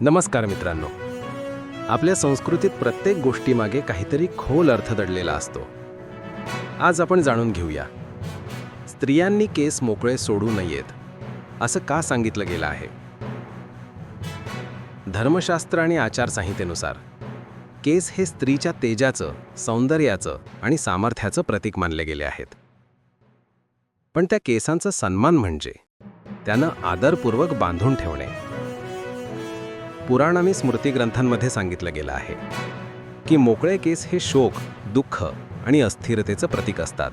नमस्कार मित्रांनो. आपल्या संस्कृतीत प्रत्येक गोष्टीमागे काहीतरी खोल अर्थ दडलेला असतो. आज आपण जाणून घेऊया. स्त्रियांनी केस मोकळे सोडू नयेत असं का सांगितलं गेलं आहे? धर्मशास्त्र आणि आचारसंहितेनुसार केस हे स्त्रीच्या तेजाचं सौंदर्याचं आणि सामर्थ्याचं प्रतीक मानले गेले आहेत. पण त्या केसांचा सन्मान म्हणजे त्यानं आदरपूर्वक बांधून ठेवणे. पुराण आणि स्मृतिग्रंथांमध्ये सांगितलं गेलं आहे की मोकळे केस हे शोक दुःख आणि अस्थिरतेचं प्रतीक असतात.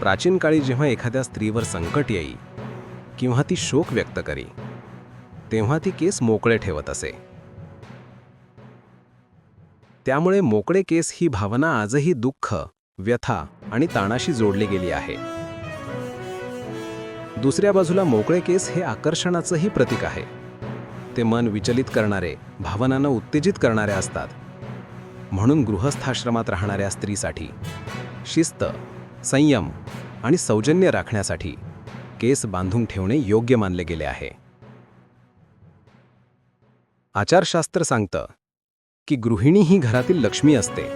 प्राचीन काळी जेव्हा एखाद्या स्त्रीवर संकट येई किंवा ती शोक व्यक्त करी तेव्हा ती केस मोकळे ठेवत असे. त्यामुळे मोकळे केस ही भावना आजही दुःख व्यथा आणि ताणाशी जोडली गेली आहे. दुसऱ्या बाजूला मोकळे केस हे आकर्षणाचंही प्रतीक आहे. ते मन विचलित करणारे भावनांना उत्तेजित करणारे असतात. म्हणून गृहस्थाश्रमात राहणाऱ्या स्त्रीसाठी शिस्त संयम आणि सौजन्य राखण्यासाठी केस बांधून ठेवणे योग्य मानले गेले आहे. आचारशास्त्र सांगतं की गृहिणी ही घरातील लक्ष्मी असते.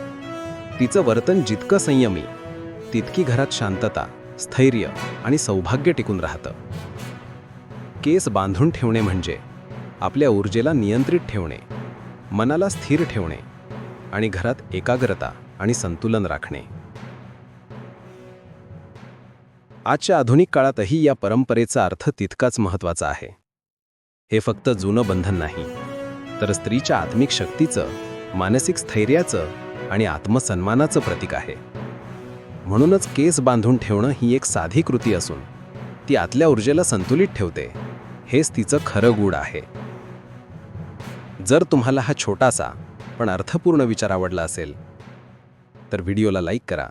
तिचं वर्तन जितकं संयमी तितकी घरात शांतता स्थैर्य आणि सौभाग्य टिकून राहतं. केस बांधून ठेवणे म्हणजे आपल्या ऊर्जेला नियंत्रित ठेवणे मनाला स्थिर ठेवणे आणि घरात एकाग्रता आणि संतुलन राखणे. आजच्या आधुनिक काळातही या परंपरेचा अर्थ तितकाच महत्त्वाचा आहे. हे फक्त जुनं बंधन नाही तर स्त्रीच्या आत्मिक शक्तीचं मानसिक स्थैर्याचं आणि आत्मसन्मानाचं प्रतीक आहे. म्हणूनच केस बांधून ठेवणं ही एक साधी कृती असून ती आतल्या ऊर्जेला संतुलित ठेवते. हेच तिचं खरं गूढ आहे. जर तुम्हाला हा छोटासा पण अर्थपूर्ण विचार आवडला असेल तर व्हिडिओला लाईक करा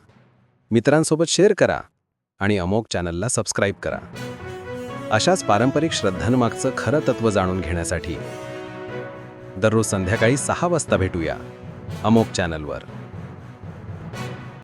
मित्रांसोबत शेअर करा आणि अमोक चॅनलला सबस्क्राईब करा. अशाच पारंपरिक श्रद्धांमागचं खरं तत्त्व जाणून घेण्यासाठी दररोज संध्याकाळी सहा वाजता भेटूया अमोक चॅनलवर.